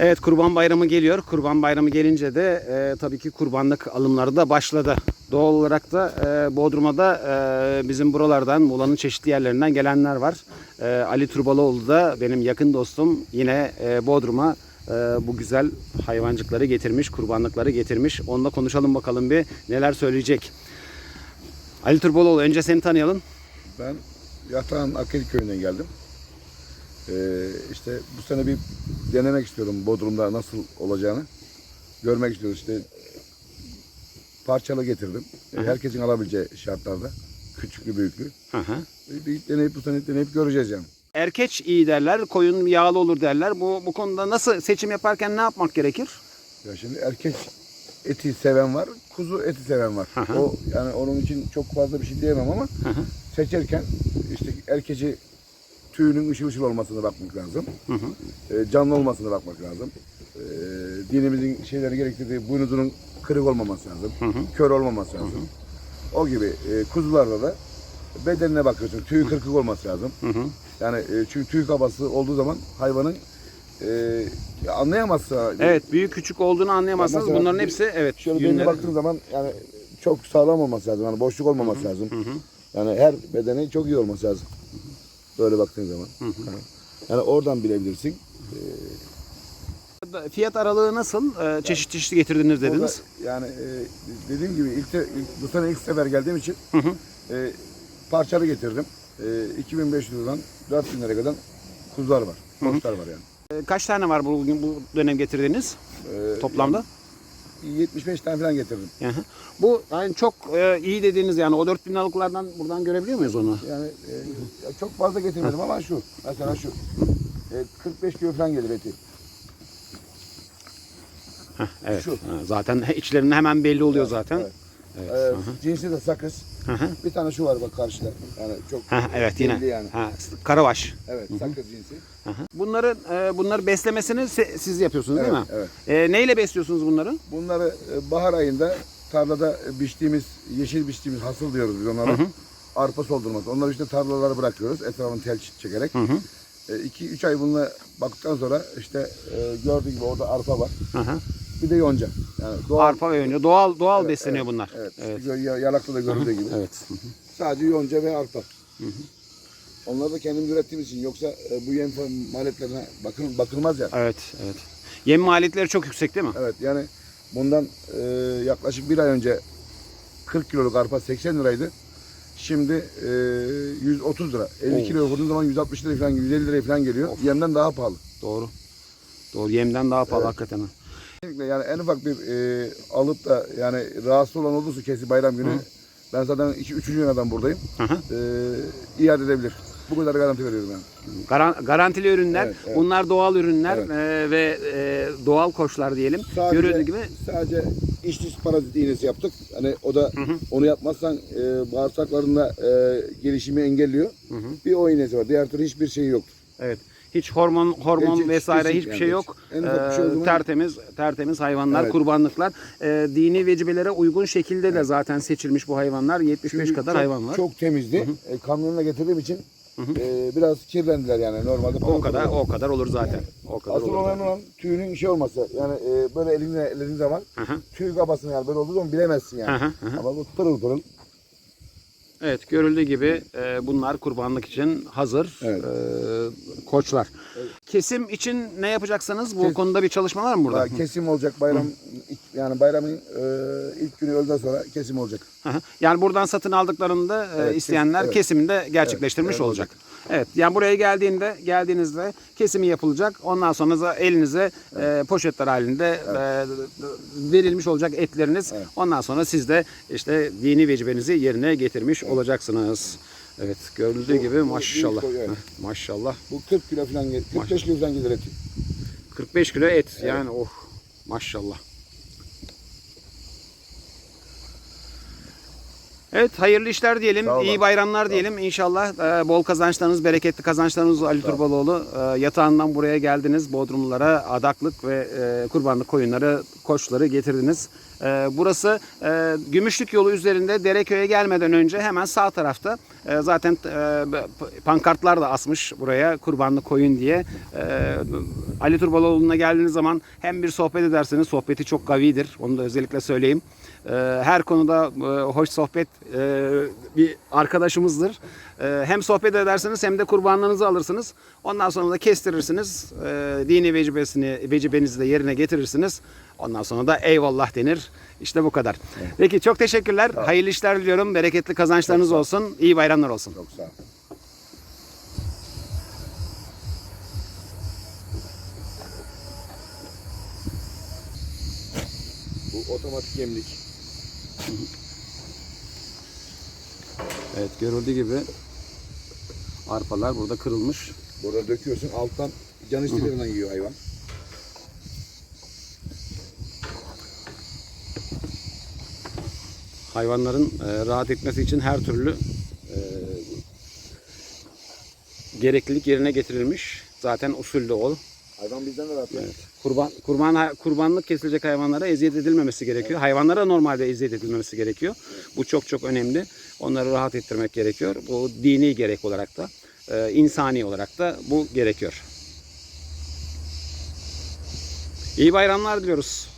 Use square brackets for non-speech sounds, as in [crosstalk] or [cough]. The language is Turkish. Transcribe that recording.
Evet Kurban Bayramı geliyor. Kurban Bayramı gelince de e, tabii ki kurbanlık alımları da başladı. Doğal olarak da e, Bodrum'a da e, bizim buralardan, Muğla'nın çeşitli yerlerinden gelenler var. E, Ali Turbalıoğlu da benim yakın dostum yine e, Bodrum'a e, bu güzel hayvancıkları getirmiş, kurbanlıkları getirmiş. Onunla konuşalım bakalım bir neler söyleyecek. Ali Turbaloğlu önce seni tanıyalım. Ben Yatağan Akil köyünden geldim. Ee, işte bu sene bir denemek istiyorum Bodrum'da nasıl olacağını. Görmek istiyoruz işte. Parçalı getirdim. Ee, Herkesin alabileceği şartlarda. Küçüklü büyüklü. Hı. Bir- Bir deneyip bu sene deneyip göreceğiz yani. Erkeç iyi derler, koyun yağlı olur derler. Bu bu konuda nasıl seçim yaparken ne yapmak gerekir? Ya şimdi erkek eti seven var, kuzu eti seven var. Hı. O yani onun için çok fazla bir şey diyemem ama hı. seçerken işte erkeci tüyünün ışıl ışıl olmasına bakmak lazım. Hı hı. E, canlı olmasına bakmak lazım. E, dinimizin şeyleri gerektirdiği boynuzunun kırık olmaması lazım. Hı hı. Kör olmaması lazım. O gibi e, kuzularda da bedenine bakıyorsun. Tüy kırık olması lazım. Hı hı. Yani e, çünkü tüy kabası olduğu zaman hayvanın e, anlayamazsa Evet, büyük küçük olduğunu anlayamazsınız. Mesela Bunların bir- hepsi evet. Şöyle yünleri- beline baktığın zaman yani çok sağlam olması lazım. Yani boşluk olmaması lazım. Hı hı. Yani her bedeni çok iyi olması lazım. Böyle baktığın zaman. Yani oradan bilebilirsin. Fiyat aralığı nasıl? Ee, çeşit çeşit getirdiniz dediniz. Orada yani e, dediğim gibi ilk, de- ilk- bu sene ilk sefer geldiğim için Hı hı. e, parçalı getirdim. E, 2500 liradan 4000 liraya kadar kuzular var. Koçlar var yani. Ee, Kaç tane var bugün bu dönem getirdiğiniz E, toplamda? Yani 75 tane falan getirdim. Hı. Bu yani çok e, iyi dediğiniz yani o 4000 liralıklardan buradan görebiliyor muyuz onu? Yani e, çok fazla getirmedim ama şu. Mesela şu. E, 45 kilo falan gelir eti. Evet. Şu. Ha, Zaten [laughs] içlerinin hemen belli oluyor zaten. Evet. Evet. E, hı. cinsi de sakız. Hı hı. Bir tane şu var bak karşıda. Yani çok Ha, evet yine. yani. Ha, karabaş. Evet sakız cinsi. Hı hı. Bunları e, bunları beslemesini siz yapıyorsunuz değil mi? Evet, evet. E, neyle besliyorsunuz bunları? Bunları e, bahar ayında tarlada biçtiğimiz, yeşil biçtiğimiz hasıl diyoruz biz onlara. Arpa soldurması. Onları işte tarlalara bırakıyoruz etrafını tel çekerek. Hı hı. 2-3 ay bununla baktıktan sonra işte e, gördüğü gibi orada arpa var. Hı hı. Bir de yonca. Yani doğal, Arpa ve yonca doğal doğal Evet, besleniyor evet, bunlar. Evet. Evet. gö- Yalakta da görüldüğü gibi. Evet. Sadece yonca ve arpa. Onları da kendimiz ürettiğimiz için yoksa e, bu yem maliyetlerine bakıl, bakılmaz ya. Evet, evet. Yem maliyetleri çok yüksek değil mi? Evet yani bundan e, yaklaşık bir ay önce 40 kiloluk arpa 80 liraydı. Şimdi e, 130 lira. 50 Oo. kilo vurduğun zaman 160 lira falan 150 lira falan geliyor. Yemden daha pahalı. Doğru. Doğru. Yemden daha pahalı hakikaten. Yani en ufak bir e, alıp da yani rahatsız olan olursa kesi bayram günü ben zaten 2 3. günden buradayım. Hı hı. E, iade edebilir. Bu kadar garanti veriyorum yani. Garan- garantili ürünler. Evet, evet. Bunlar doğal ürünler Evet. e, ve e, doğal koçlar diyelim. Sadece, Görüldüğü gibi sadece iç dış parazit iğnesi yaptık. Hani o da onu yapmazsan e, bağırsaklarında e, gelişimi engelliyor. Bir o iğnesi var. Diğer türlü hiçbir şey yoktur. evet. Hiç hormon hormon hiç- vesaire hiçbir yani şey yok. En şey Ee, zaman- tertemiz tertemiz hayvanlar, Evet. kurbanlıklar. Ee, dini vecibelere uygun şekilde de zaten seçilmiş bu hayvanlar. 75 Çünkü kadar çok, hayvan var. Çok temizdi. E, kamyonla getirdiğim için e, biraz kirlendiler yani normalde. o kadar o kadar olur zaten. O kadar Asıl olur. olan olan tüyünün şey olması. Yani e, böyle elinle elediğin zaman Hı hı. tüy kabasını yani böyle olduğu zaman bilemezsin yani. Hı hı. Ama bu pırıl pırıl. Evet görüldüğü gibi e, bunlar kurbanlık için hazır Evet. e, koçlar. Kesim için ne yapacaksınız? Bu Kes- konuda bir çalışma var mı burada? Daha kesim olacak bayram ilk- yani bayramın e, ilk günü öğleden sonra kesim olacak. Hı hı. Yani buradan satın aldıklarında e, Evet, isteyenler evet. kesimini de gerçekleştirmiş Evet, olacak. Evet. Yani buraya geldiğinde geldiğinizde kesimi yapılacak. Ondan sonra da elinize e, poşetler halinde e, verilmiş olacak etleriniz. Ondan sonra siz de işte dini vecibenizi yerine getirmiş olacaksınız. Evet gördüğü Bu- gibi bu maşallah. evet. Heh, Maşallah. Bu 40 kilo falan gelir. 45 kilo falan gelir eti. 45 kilo et yani oh maşallah. Evet hayırlı işler diyelim. Sağ olun. iyi bayramlar diyelim. İnşallah e, bol kazançlarınız, bereketli kazançlarınız Ali Turbaloğlu. E, yatağından buraya geldiniz. Bodrumlulara adaklık ve e, kurbanlık koyunları, koçları getirdiniz. E, burası e, Gümüşlük yolu üzerinde Dereköy'e gelmeden önce hemen sağ tarafta e, zaten e, pankartlar da asmış buraya kurbanlık koyun diye. E, Ali Turbaloğlu'na geldiğiniz zaman hem bir sohbet ederseniz sohbeti çok gavidir. Onu da özellikle söyleyeyim. E, her konuda e, hoş sohbet e, bir arkadaşımızdır. E, hem sohbet edersiniz hem de kurbanlarınızı alırsınız. Ondan sonra da kestirirsiniz. E, dini vecibesini, vecibenizi de yerine getirirsiniz. Ondan sonra da eyvallah denir. İşte bu kadar. Peki çok teşekkürler. Hayırlı işler diliyorum. Bereketli kazançlarınız olsun. İyi bayramlar olsun. Çok sağ ol. Bu otomatik yemlik. [laughs] Evet görüldüğü gibi arpalar burada kırılmış. Burada döküyorsun alttan can istilerinden yiyor hayvan. hayvanların e, rahat etmesi için her türlü e, gereklilik yerine getirilmiş. Zaten usulde ol. Hayvan bizden de rahat. yani. Kurban kurban kurbanlık kesilecek hayvanlara eziyet edilmemesi gerekiyor. Hayvanlara normalde eziyet edilmemesi gerekiyor. Bu çok çok önemli. Onları rahat ettirmek gerekiyor. Bu dini gerek olarak da, e, insani olarak da bu gerekiyor. İyi bayramlar diliyoruz.